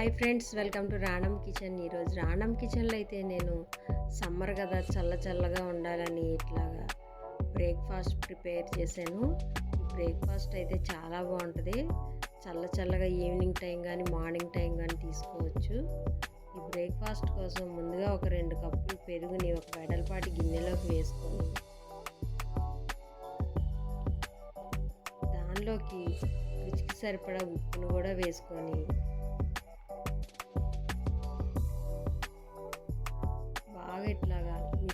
Hi friends welcome to Ranam kitchen. ఈరోజు రాణం కిచెన్లో అయితే నేను సమ్మర్ కదా చల్ల చల్లగా ఉండాలని ఇట్లాగా బ్రేక్ఫాస్ట్ ప్రిపేర్ చేశాను. బ్రేక్ఫాస్ట్ అయితే చాలా బాగుంటుంది. చల్ల చల్లగా ఈవినింగ్ టైం కానీ మార్నింగ్ టైం కానీ తీసుకోవచ్చు. ఈ బ్రేక్ఫాస్ట్ కోసం ముందుగా ఒక రెండు కప్పులు పెరుగుని ఒక వెడల్పాటి గిన్నెలోకి వేసుకొని దానిలోకి రుచికి సరిపడా ఉప్పును కూడా వేసుకొని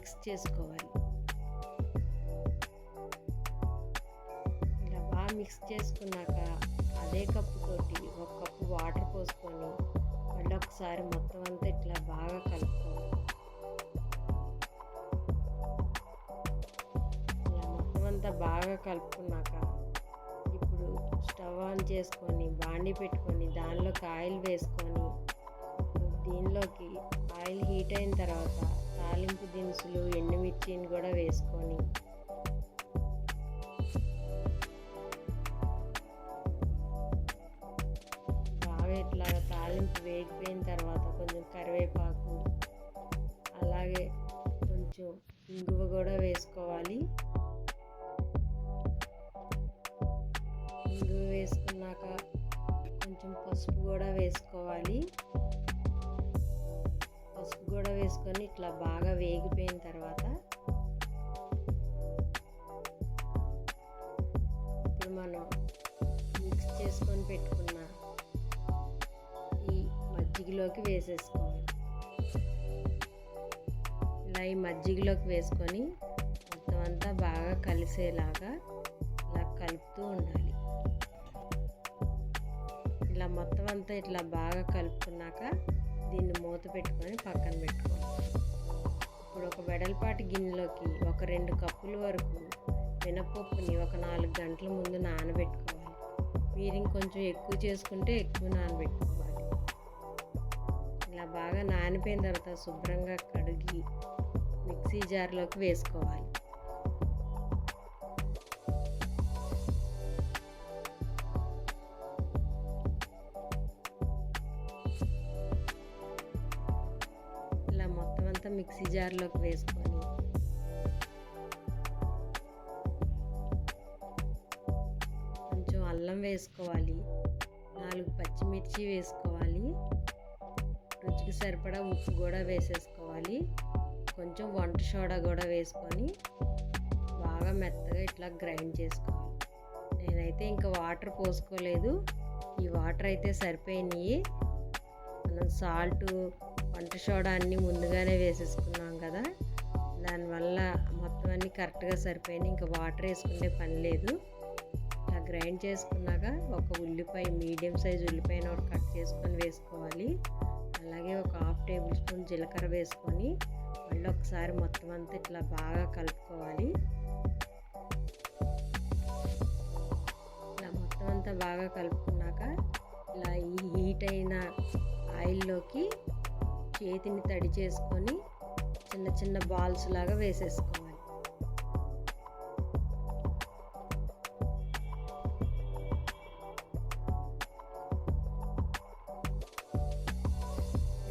మిక్స్ చేసుకోవాలి. ఇలా బాగా మిక్స్ చేసుకున్నాక అదే కప్పు తోటి ఒక కప్పు వాటర్ పోసుకొని మళ్ళీ ఒకసారి మొత్తం అంతా ఇట్లా బాగా కలుపుకోవాలి. ఇలా మొత్తం అంతా బాగా కలుపుకున్నాక ఇప్పుడు స్టవ్ ఆన్ చేసుకొని బాండి పెట్టుకొని దానిలోకి ఆయిల్ వేసుకొని దీనిలోకి ఆయిల్ హీట్ అయిన తర్వాత దినుసులు ఎండుమిర్చిని కూడా వేసుకొని. బాగా ఇట్లా తాలింపు వేగిపోయిన తర్వాత కొంచెం కరివేపాకు అలాగే కొంచెం ఇంగువ కూడా వేసుకోవాలి. ఇంగువ వేసుకున్నాక కొంచెం పసుపు కూడా వేసుకోవాలి. పసుపు కూడా వేసుకొని ఇట్లా బాగా వేగిపోయిన తర్వాత ఇప్పుడు మనం మిక్స్ చేసుకొని పెట్టుకున్న ఈ మజ్జిగలోకి వేసేసుకోవాలి. ఇలా ఈ మజ్జిగలోకి వేసుకొని మొత్తం అంతా బాగా కలిసేలాగా ఇలా కలుపుతూ ఉండాలి. ఇలా మొత్తం అంతా ఇట్లా బాగా కలుపుకున్నాక దీన్ని మూత పెట్టుకొని పక్కన పెట్టుకోవాలి. ఇప్పుడు ఒక వెడల్పాటి గిన్నెలోకి ఒక రెండు కప్పుల వరకు మినపప్పుని ఒక నాలుగు గంటల ముందు నానబెట్టుకోవాలి. మీరు ఇంకొంచెం ఎక్కువ చేసుకుంటే ఎక్కువ నానబెట్టుకోవాలి. ఇలా బాగా నానిపోయిన తర్వాత శుభ్రంగా కడిగి మిక్సీ జార్లోకి వేసుకోవాలి. అంతా మిక్సీ జార్లోకి వేసుకొని కొంచెం అల్లం వేసుకోవాలి నాలుగు పచ్చిమిర్చి వేసుకోవాలి రుచికి సరిపడా ఉప్పు కూడా వేసేసుకోవాలి కొంచెం వంట సోడా కూడా వేసుకొని బాగా మెత్తగా ఇట్లా గ్రైండ్ చేసుకోవాలి. నేనైతే ఇంకా వాటర్ పోసుకోలేదు ఈ వాటర్ అయితే సరిపోయినాయి. మనం సాల్ట్ వంట సోడా అన్నీ ముందుగానే వేసేసుకున్నాం కదా. దానివల్ల మొత్తం అన్నీ కరెక్ట్గా సరిపోయినాయి ఇంకా వాటర్ వేసుకునే పని లేదు. ఇలా గ్రైండ్ చేసుకున్నాక ఒక ఉల్లిపాయ మీడియం సైజ్ ఉల్లిపాయను ఒకటి కట్ చేసుకొని వేసుకోవాలి. అలాగే ఒక హాఫ్ టేబుల్ స్పూన్ జీలకర్ర వేసుకొని మళ్ళీ ఒకసారి మొత్తం అంతా ఇట్లా బాగా కలుపుకోవాలి. ఇలా మొత్తం అంతా బాగా కలుపుకున్నాక ఇలా ఈ హీట్ అయిన ఆయిల్లోకి చేతిని తడి చేసుకొని చిన్న చిన్న బాల్స్ లాగా వేసేసుకోవాలి.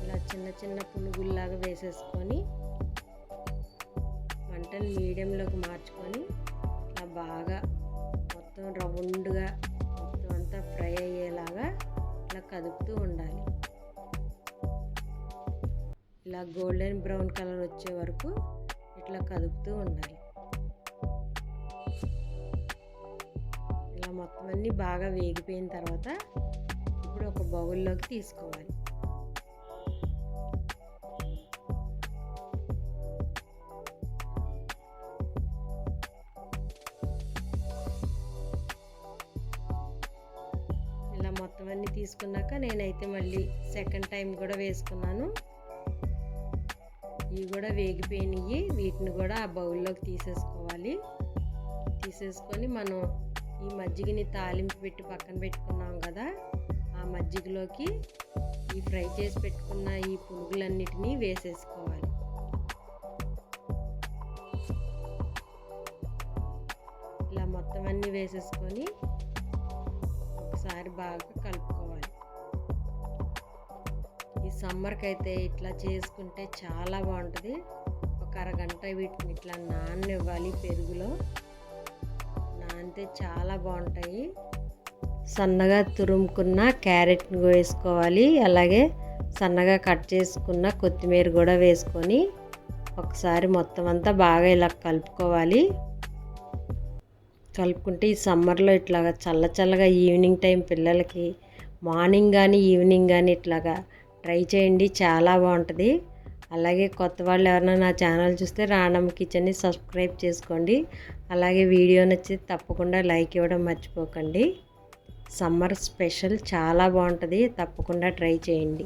ఇలా చిన్న చిన్న పునుగుల్లాగా వేసేసుకొని మంటను మీడియంలోకి మార్చుకొని అలా బాగా మొత్తం రౌండ్గా మొత్తం అంతా ఫ్రై అయ్యేలాగా ఇలా కదుపుతూ ఉండాలి. ఇలా గోల్డెన్ బ్రౌన్ కలర్ వచ్చే వరకు ఇట్లా కదుపుతూ ఉండాలి. ఇలా మొత్తం అన్నీ బాగా వేగిపోయిన తర్వాత ఇప్పుడు ఒక బౌల్లోకి తీసుకోవాలి. ఇలా మొత్తం అన్నీ తీసుకున్నాక నేనైతే మళ్ళీ సెకండ్ టైం కూడా వేసుకున్నాను. ఇవి కూడా వేగిపోయినాయి. వీటిని కూడా ఆ బౌల్లోకి తీసేసుకోవాలి. తీసేసుకొని మనం ఈ మజ్జిగని తాలింపు పెట్టి పక్కన పెట్టుకున్నాం కదా ఆ మజ్జిగలోకి ఈ ఫ్రై చేసి పెట్టుకున్న ఈ పునుగులన్నిటినీ వేసేసుకోవాలి. ఇలా మొత్తం అన్నీ వేసేసుకొని ఒకసారి బాగా కలుపుకోవాలి. సమ్మర్కి అయితే ఇట్లా చేసుకుంటే చాలా బాగుంటుంది ఒక అరగంట వీటిని ఇట్లా నాననివ్వాలి పెరుగులో. నానితే చాలా బాగుంటాయి సన్నగా తురుముకున్న క్యారెట్ని వేసుకోవాలి. అలాగే సన్నగా కట్ చేసుకున్న కొత్తిమీర కూడా వేసుకొని ఒకసారి మొత్తం అంతా బాగా ఇలా కలుపుకోవాలి. కలుపుకుంటే ఈ సమ్మర్లో ఇట్లాగా చల్ల చల్లగా ఈవినింగ్ టైం పిల్లలకి మార్నింగ్ కానీ ఈవినింగ్ కానీ ఇట్లాగా ట్రై చేయండి చాలా బాగుంటుంది. అలాగే కొత్త వాళ్ళు ఎవరైనా నా ఛానల్ చూస్తే రాణం కిచెన్ని సబ్స్క్రైబ్ చేసుకోండి. అలాగే వీడియో నచ్చి తప్పకుండా లైక్ ఇవ్వడం మర్చిపోకండి. సమ్మర్ స్పెషల్ చాలా బాగుంటుంది. తప్పకుండా ట్రై చేయండి.